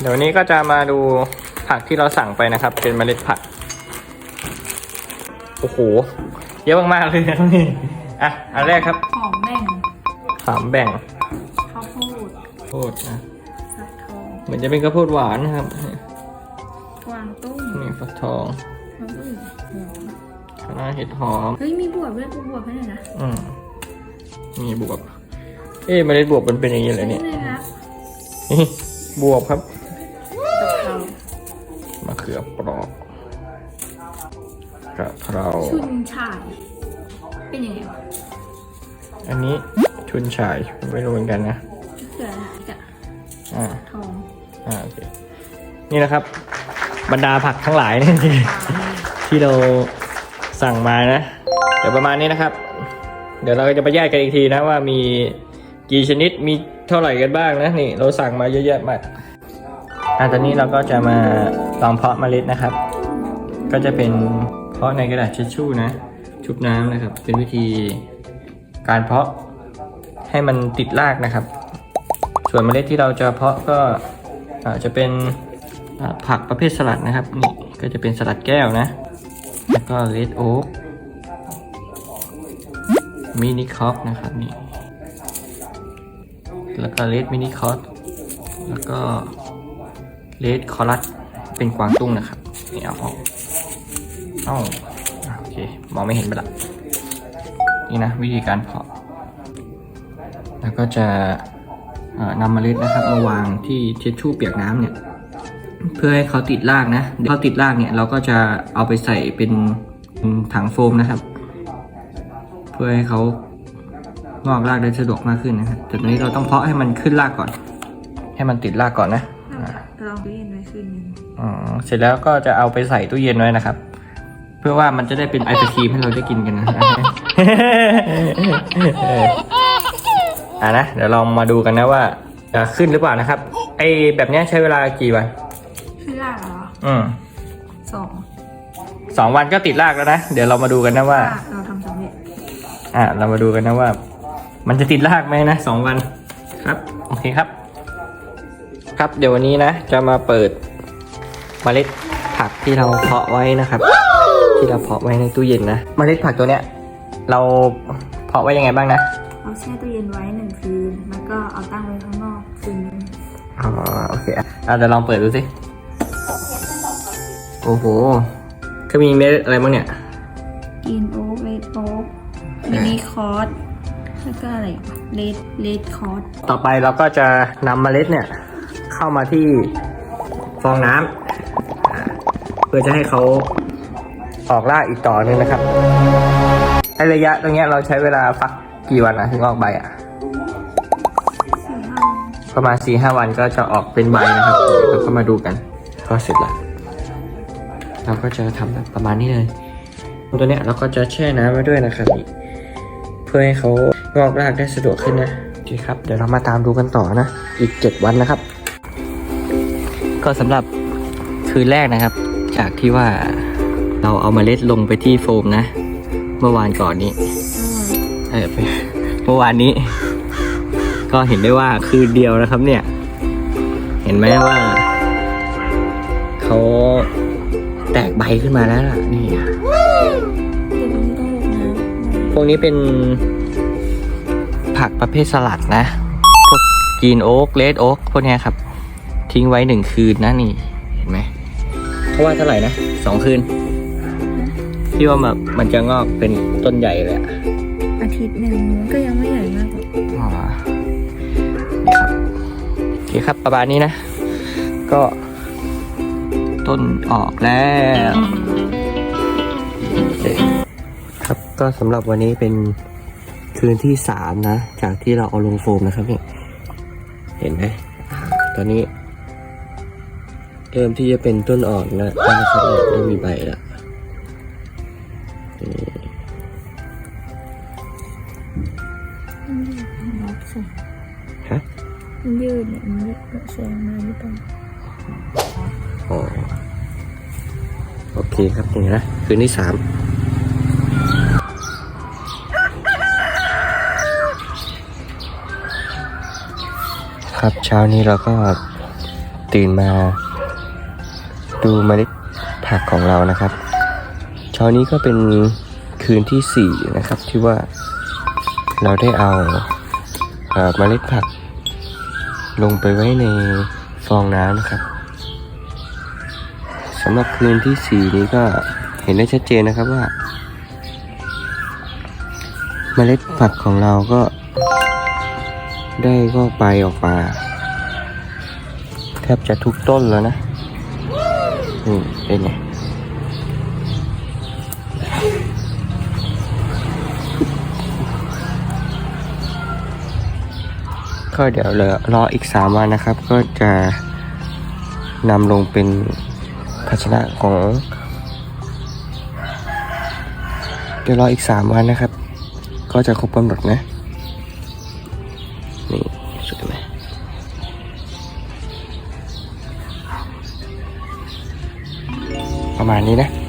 เดี๋ยววันนี้ก็จะมาดูผักที่เราสั่งไปนะครับ เป็นเมล็ดผัก โอ้โห เยอะมากๆเลยนะครับนี่ อะ อันแรกครับหอมแบ่งสามแบ่งข้าวโพดโพดนะสักทองเหมือนจะเป็นข้าวโพดหวานนะครับ กวางตุ้งนี่ฟักทองมะม่วงหอมคณะเห็ดหอม เฮ้ย มีบวบด้วยกูบวบให้หน่อยนะอืมมีบวบ เอ๊ะเมล็ดบวบมันเป็นอย่างนี้เลยเนี่ยนี่เลยครับ นี่บวบครับกะเพรามะเขือเปรอกกะเพราชุนฉ่าย เป็นยังไงวะอันนี้ชุนฉายไม่รู้เหมือนกันนะเกลืออะไรกะอ่าทองอ่าโอเคนี่นะครับ บรรดาผักทั้งหลายเนี่ยที่ที่เราสั่งมานะเดี๋ยวประมาณนี้นะครับ เดี๋ยวเราก็จะไปแยกกันอีกทีนะว่ามีกี่ชนิดมีเท่าไหร่กันบ้างนะนี่เราสั่งมาเยอะแยะมาก อะตอนนี้เราก็จะมาลองเพาะเมล็ดนะครับ ก็จะเป็นเพาะในกระดาษทิชชู่นะชุบน้ำนะครับ เป็นวิธีการเพาะให้มันติดรากนะครับ ส่วนเมล็ดที่เราจะเพาะก็จะเป็นผักประเภทสลัดนะครับนี่ก็จะเป็นสลัดแก้วนะ แล้วก็เลดโอ๊กมินิคอปนะครับนี่แล้วก็เลดมินิคอปแล้วก็ เลดคอรัสเป็นกวางตุ้งนะครับ นี่เอาออกเอาโอเค มองไม่เห็นไปละ นี่นะวิธีการเพาะ แล้วก็จะเอ่อนำเมล็ดนะครับมาวางที่เช็ดชู่เปียกน้ำเนี่ย เพื่อให้เขาติดรากนะ เดี๋ยวเขาติดรากเนี่ยเราก็จะเอาไปใส่เป็นถังโฟมนะครับ เพื่อให้เขางอกรากได้สะดวกมากขึ้นนะครับแต่ตอนนี้เราต้องเพาะให้มันขึ้นรากก่อน ให้มันติดรากก่อนนะ ลองไปเย็นไว้คืนนึงอ๋อเสร็จแล้วก็จะเอาไปใส่ตู้เย็นไว้นะครับ เพื่อว่ามันจะได้เป็นไอศครีมให้เราได้กินกันนะเอออะนะเดี๋ยวลองมาดูกันนะว่าจะขึ้นหรือเปล่านะครับ ไอแบบเนี้ยใช้เวลากี่วันขึ้นรากเหรออืมสองสองวันก็ติดรากแล้วนะ เดี๋ยวเรามาดูกันนะว่ารากเราทำสำเร็จอะเรามาดูกันนะว่า มันจะติดรากไหมนะสองวันครับ โอเคครับ ครับเดี๋ยววันนี้นะ จะมาเปิดเมล็ดผักที่เราเพาะไว้นะครับ ที่เราเพาะไว้ในตู้เย็นนะเมล็ดผักตัวเนี้ย เราเพาะไว้ยังไงบ้างนะเอาแช่ตู้เย็นไว้หนึ่งคืนแล้วก็เอาตั้งไว้ข้างนอกคืนนึงอ๋อโอเคอะอะเดี๋ยวลองเปิดดูสิโอ้โหก็มีเม็ดอะไรบ้างเนี่ยกินโอ๊กเลดโอ๊กมินิคอร์สแล้วก็อะไรเลดเลดคอร์สต่อไปเราก็จะนำเมล็ดเนี่ย เข้ามาที่ฟองน้ำอ่าเพื่อจะให้เขาออกรากอีกต่อหนึงนะครับไอระยะตรงเนี้ยเราใช้เวลาฟักกี่วันนะถึงออกใบอะสี่ห้าประมาณ4ีหวันก็จะออกเป็นใบนะครับเดี๋ยวเราก็มาดูกัน ก็เสร็จละเราก็จะทำแบบประมาณนี้เลยตัวเนี้ยเราก็จะแช่น้ำไว้ด้วยนะครับนี่เพื่อให้เขางอกรากได้สะดวกขึ้นนะโอเคครับ เดี๋ยวเรามาตามดูกันต่อนะ อีก 7 วันนะครับ ก็สำหรับคืนแรกนะครับ จากที่ว่าเราเอามาเมล็ดลงไปที่โฟมนะ เมื่อวานก่อนนี้เออเมื่อวานนี้ ก็เห็นได้ว่าคืนเดียวนะครับ เนี่ย เห็นไหมว่าเขาแตกใบขึ้นมาแล้วล่ะนี่อะเดี๋ยวนี้ต้องลงน้ำพวกนี้เป็นผักประเภทสลัดนะ พวกกรีนโอ๊กเลดโอ๊กพวกเนี้ยครับ ทิ้งไว้หนึ่งคืนนะนี่ เห็นไหมเขาว่าเท่าไหร่นะสองคืนที่ว่ามันมันจะงอกเป็นต้นใหญ่เลยอะอาทิตย์หนึ่งก็ยังไม่ใหญ่มากหรอกอ๋อนี่ครับโอเคครับประมาณนี้นะ ก็ ต้นออกแล้วโอเคครับก็สำหรับวันนี้เป็นคืนที่สามนะ จากที่เราเอาลงโฟมนะครับเนี่ยเห็นไหมอ่าตอนนี้ เริ่มที่จะเป็นต้นอ่อนแล้วนะครับเนี่ยเริ่มมีใบล้วนี่มันยืดมันรัดส่งฮะมันยืดเนี่ยมันแสงมาไม่ต้องอ๋อโอเคครับนี่นะคืนที่สามครับเช้านี้เราก็ตื่นมา ดูเมล็ดผักของเรานะครับ เช้านี้ก็เป็นคืนที่สี่นะครับที่ว่าเราได้เอาเอ่อเมล็ดผัก ลงไปไว้ในฟองน้ำนะครับสำหรับคืนที่สี่นี้ก็เห็นได้ชัดเจนนะครับว่า เมล็ดผักของเราก็ ได้ก็ไปออกมาแทบจะทุกต้นแล้วนะ นี่เป็นไงก็เดี๋ยวเหลือรออีกสามวันนะครับ ก็จะนำลงเป็นภาชนะของ เดี๋ยวรออีกสามวันนะครับ ก็จะครบกำหนดนะ ประมาณนี้นะ